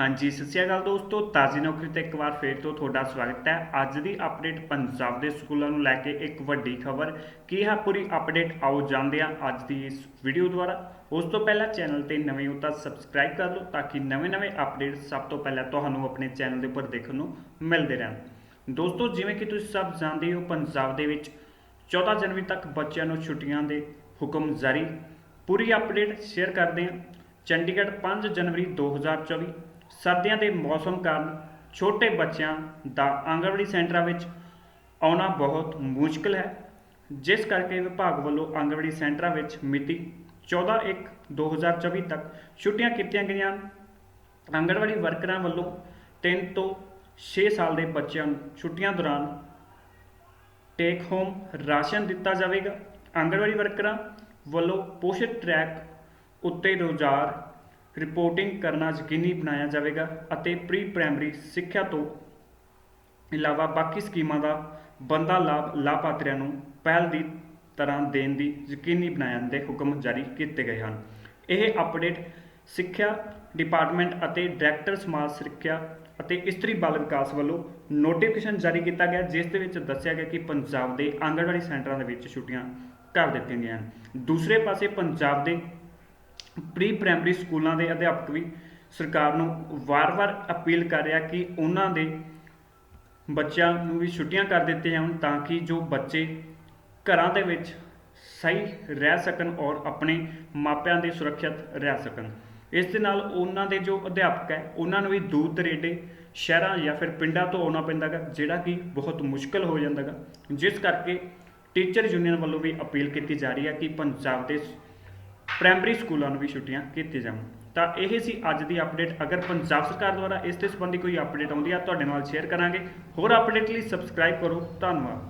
ਹਾਂਜੀ, ਸਤਿ ਸ਼੍ਰੀ ਅਕਾਲ ਦੋਸਤੋ, ਤਾਜ਼ੀ ਨੌਕਰੀ ਤੇ ਇੱਕ ਵਾਰ ਫੇਰ ਤੋਂ ਤੁਹਾਡਾ ਸਵਾਗਤ ਹੈ। ਅੱਜ ਦੀ ਅਪਡੇਟ ਪੰਜਾਬ ਦੇ ਸਕੂਲਾਂ ਨੂੰ ਲੈ ਕੇ ਇੱਕ ਵੱਡੀ ਖਬਰ। ਕੀ ਹੈ ਪੂਰੀ ਅਪਡੇਟ ਆਓ ਜਾਣਦੇ ਹਾਂ ਅੱਜ ਦੀ ਇਸ ਵੀਡੀਓ ਦੁਆਰਾ। ਉਸ ਤੋਂ ਪਹਿਲਾਂ ਚੈਨਲ ਤੇ ਨਵੇਂ ਹੋ ਤਾਂ ਸਬਸਕ੍ਰਾਈਬ ਕਰ ਲਓ ਤਾਂ ਕਿ ਨਵੇਂ-ਨਵੇਂ ਅਪਡੇਟ ਸਭ ਤੋਂ ਪਹਿਲਾਂ ਤੁਹਾਨੂੰ ਆਪਣੇ ਚੈਨਲ ਦੇ ਉੱਪਰ ਦੇਖਣ ਨੂੰ ਮਿਲਦੇ ਰਹਿਣ। ਦੋਸਤੋ, ਜਿਵੇਂ ਕਿ ਤੁਸੀਂ ਸਭ ਜਾਣਦੇ ਹੋ, ਪੰਜਾਬ ਦੇ ਵਿੱਚ 14 ਜਨਵਰੀ ਤੱਕ ਬੱਚਿਆਂ ਨੂੰ ਛੁੱਟੀਆਂ ਦੇ ਹੁਕਮ ਜਾਰੀ। ਪੂਰੀ ਅਪਡੇਟ ਸ਼ੇਅਰ ਕਰਦੇ ਹਾਂ। ਚੰਡੀਗੜ੍ਹ 5 ਜਨਵਰੀ 2024 ਸਰਦੀਆਂ ਦੇ ਮੌਸਮ ਕਾਰਨ ਛੋਟੇ ਬੱਚਿਆਂ ਦਾ ਆਂਗਣਵਾੜੀ ਸੈਂਟਰਾਂ ਵਿੱਚ ਆਉਣਾ ਬਹੁਤ ਮੁਸ਼ਕਲ ਹੈ ਜਿਸ ਕਰਕੇ ਵਿਭਾਗ ਵੱਲੋਂ ਆਂਗਣਵਾੜੀ ਸੈਂਟਰਾਂ ਵਿੱਚ ਮਿਤੀ 14/1/2024 ਤੱਕ ਛੁੱਟੀਆਂ ਕੀਤੀਆਂ ਗਈਆਂ ਹਨ। ਆਂਗਣਵਾੜੀ ਵਰਕਰਾਂ ਵੱਲੋਂ 3 ਤੋਂ 6 ਸਾਲ ਦੇ ਬੱਚਿਆਂ ਨੂੰ ਛੁੱਟੀਆਂ ਦੌਰਾਨ ਟੇਕ ਹੋਮ ਰਾਸ਼ਨ ਦਿੱਤਾ ਜਾਵੇਗਾ ਆਂਗਣਵਾੜੀ ਵਰਕਰਾਂ ਵੱਲੋਂ ਪੋਸ਼ਣ ਟਰੈਕ ਉੱਤੇ ਰੋਜ਼ਾਰ ਰਿਪੋਰਟਿੰਗ ਕਰਨਾ ਯਕੀਨੀ ਬਣਾਇਆ ਜਾਵੇਗਾ ਅਤੇ ਪ੍ਰੀ ਪ੍ਰਾਇਮਰੀ ਸਿੱਖਿਆ ਤੋਂ ਇਲਾਵਾ ਬਾਕੀ ਸਕੀਮਾਂ ਦਾ ਬੰਦਾ ਲਾਭ ਲਾਭਪਾਤਰੀਆਂ ਨੂੰ ਪਹਿਲ ਦੀ ਤਰ੍ਹਾਂ ਦੇਣ ਦੀ ਯਕੀਨੀ ਬਣਾਉਣ ਦੇ ਹੁਕਮ ਜਾਰੀ ਕੀਤੇ ਗਏ ਹਨ। ਇਹ ਅਪਡੇਟ ਸਿੱਖਿਆ ਡਿਪਾਰਟਮੈਂਟ ਅਤੇ ਡਾਇਰੈਕਟਰ ਸਮਾਜ ਸਿੱਖਿਆ ਅਤੇ ਇਸਤਰੀ ਬਾਲ ਵਿਕਾਸ ਵੱਲੋਂ ਨੋਟੀਫਿਕੇਸ਼ਨ ਜਾਰੀ ਕੀਤਾ ਗਿਆ, ਜਿਸ ਦੇ ਵਿੱਚ ਦੱਸਿਆ ਗਿਆ ਕਿ ਪੰਜਾਬ ਦੇ ਆਂਗਣਵਾੜੀ ਸੈਂਟਰਾਂ ਦੇ ਵਿੱਚ ਛੁੱਟੀਆਂ ਕਰ ਦਿੱਤੀਆਂ ਗਈਆਂ ਹਨ। ਦੂਸਰੇ ਪਾਸੇ ਪੰਜਾਬ ਦੇ ਪ੍ਰੀ ਪ੍ਰਾਇਮਰੀ ਸਕੂਲਾਂ ਦੇ ਅਧਿਆਪਕ ਵੀ ਸਰਕਾਰ ਨੂੰ ਵਾਰ-ਵਾਰ ਅਪੀਲ ਕਰ ਰਿਹਾ ਕਿ ਉਹਨਾਂ ਦੇ ਬੱਚਿਆਂ ਨੂੰ ਵੀ ਛੁੱਟੀਆਂ ਕਰ ਦਿੱਤੀਆਂ ਜਾਣ ਤਾਂ ਕਿ ਜੋ ਬੱਚੇ ਘਰਾਂ ਦੇ ਵਿੱਚ ਸਹੀ ਰਹਿ ਸਕਣ ਔਰ ਆਪਣੇ ਮਾਪਿਆਂ ਦੇ ਸੁਰੱਖਿਅਤ ਰਹਿ ਸਕਣ। ਇਸ ਦੇ ਨਾਲ ਉਹਨਾਂ ਦੇ ਜੋ ਅਧਿਆਪਕ ਹੈ, ਉਹਨਾਂ ਨੂੰ ਵੀ ਦੂਰ ਦਰੇਡੇ ਸ਼ਹਿਰਾਂ ਜਾਂ ਫਿਰ ਪਿੰਡਾਂ ਤੋਂ ਆਉਣਾ ਪੈਂਦਾ ਗਾ ਜਿਹੜਾ ਕਿ ਬਹੁਤ ਮੁਸ਼ਕਲ ਹੋ ਜਾਂਦਾ ਗਾ ਜਿਸ ਕਰਕੇ ਟੀਚਰ ਯੂਨੀਅਨ ਵੱਲੋਂ ਵੀ ਅਪੀਲ ਕੀਤੀ ਜਾ ਰਹੀ ਹੈ ਕਿ ਪੰਜਾਬ ਦੇ ਪ੍ਰਾਇਮਰੀ ਸਕੂਲਾਂ ਨੂੰ ਵੀ ਛੁੱਟੀਆਂ ਕੀਤੀਆਂ ਜਾਣ। ਤਾਂ ਇਹ ਸੀ ਅੱਜ ਦੀ ਅਪਡੇਟ। ਅਗਰ ਪੰਜਾਬ ਸਰਕਾਰ ਦੁਆਰਾ ਇਸ ਦੇ ਸੰਬੰਧੀ ਕੋਈ ਅਪਡੇਟ ਆਉਂਦੀ ਆ, ਤੁਹਾਡੇ ਨਾਲ ਸ਼ੇਅਰ ਕਰਾਂਗੇ। ਹੋਰ ਅਪਡੇਟ ਲਈ ਸਬਸਕ੍ਰਾਈਬ ਕਰੋ। ਧੰਨਵਾਦ।